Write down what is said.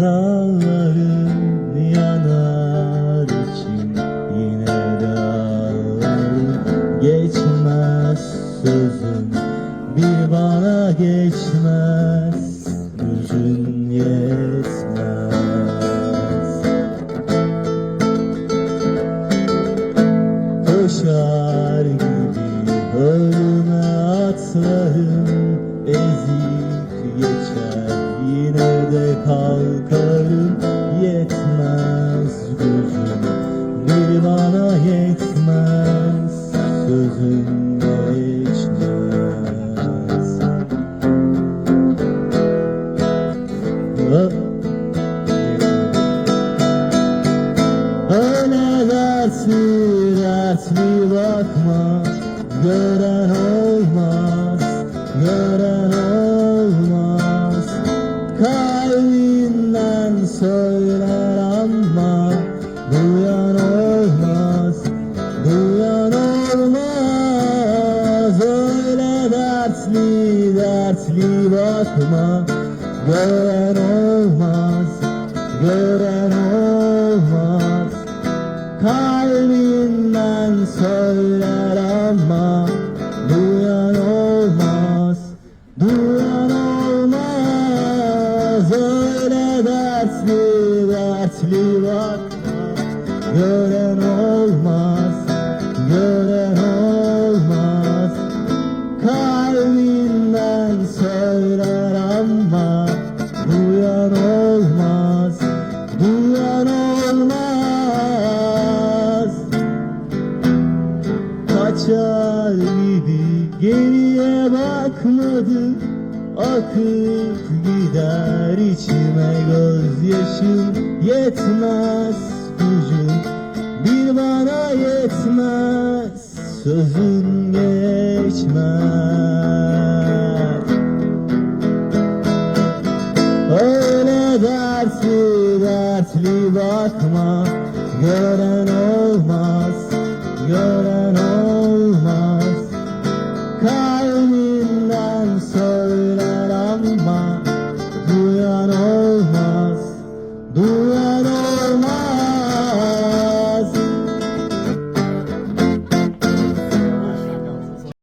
dağlarım yanar için yine geçmez sözün bir bana geçmez. Gücün yetmez. Koşar gibi önüme atlarım kalkarım Yetmez gücüm bir bana yetmez Sözüm geçmez. Öyle dertli dertli bakma Gören olmaz, Kalbinden söyler ama Duyan olmaz, duyan olmaz. Öyle dertli dertli bakma Gören olmaz, gören olmaz. Kalbinden söyler ama bakma Gören olmaz, gören olmaz. Kalbinden söyler ama Duyan olmaz, duyan olmaz. Kaçar gibi geriye bakmadı akıp gider içime gözyaşım. Yetmez gücüm bir bana yetmez. Sözün geçmez. Öyle dertli dertli bakma. Gören olmaz gören olmaz. Kal